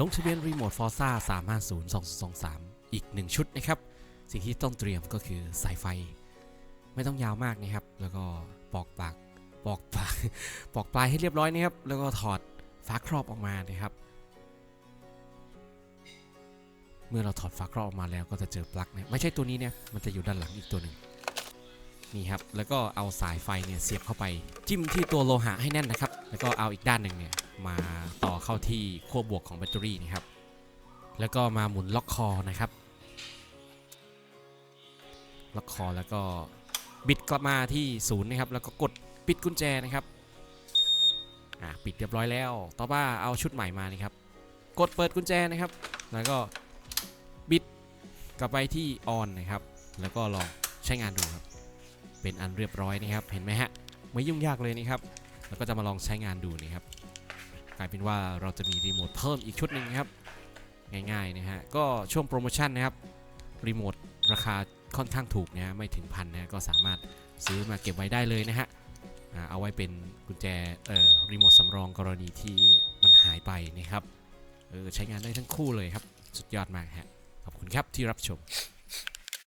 ลงทะเบียนรีโมทฟอร์ซ่า350 2023 อีก 1 ชุดนะครับ สิ่งที่ต้องเตรียมก็คือสายไฟ ไม่ต้องยาวมากนะครับ แล้วก็ปอกปากปอกปากปอกปลายให้เรียบร้อยนะครับ แล้วก็ถอดฝาครอบออกมานะครับ เมื่อเราถอดฝาครอบออกมาแล้วก็จะเจอปลั๊กเนี่ยไม่ใช่ตัวนี้เนี่ยมันจะอยู่ด้านหลังอีกตัวหนึ่ง นี่ครับแล้วก็เอาสายไฟเนี่ยเสียบเข้าไป จิ้มที่ตัวโลหะให้แน่นนะครับ แล้วก็เอาอีกด้านหนึ่งเนี่ยมาต่อเข้าที่ขั้วบวกของแบตเตอรี่นะครับแล้วก็มาหมุนล็อกคอนะครับล็อกคอแล้วก็บิดกลับมาที่ศูนย์นะครับแล้วก็กดปิดกุญแจนะครับอะปิดเรียบร้อยแล้ว ต่อมาเอาชุดใหม่มานะครับ กดเปิดกุญแจนะครับ แล้วก็บิดกลับไปที่ออนนะครับ แล้วก็ลองใช้งานดูครับ เป็นอันเรียบร้อยนะครับ เห็นไหมฮะ ไม่ยุ่งยากเลยนะครับ แล้วก็จะมาลองใช้งานดูนะครับ กลายเป็นว่าเราจะมีรีโมทเพิ่มอีกชุดหนึ่งครับ ง่ายๆนะฮะ ก็ช่วงโปรโมชั่นนะครับ รีโมทราคาค่อนข้างถูกนะไม่ถึงพันนะก็สามารถซื้อมาเก็บไว้ได้เลยนะฮะเอาไว้เป็นกุญแจเอ่อรีโมทสำรองกรณีที่มันหายไปนะครับเออใช้งานได้ทั้งคู่เลยครับ สุดยอดมากฮะ ขอบคุณครับที่รับชม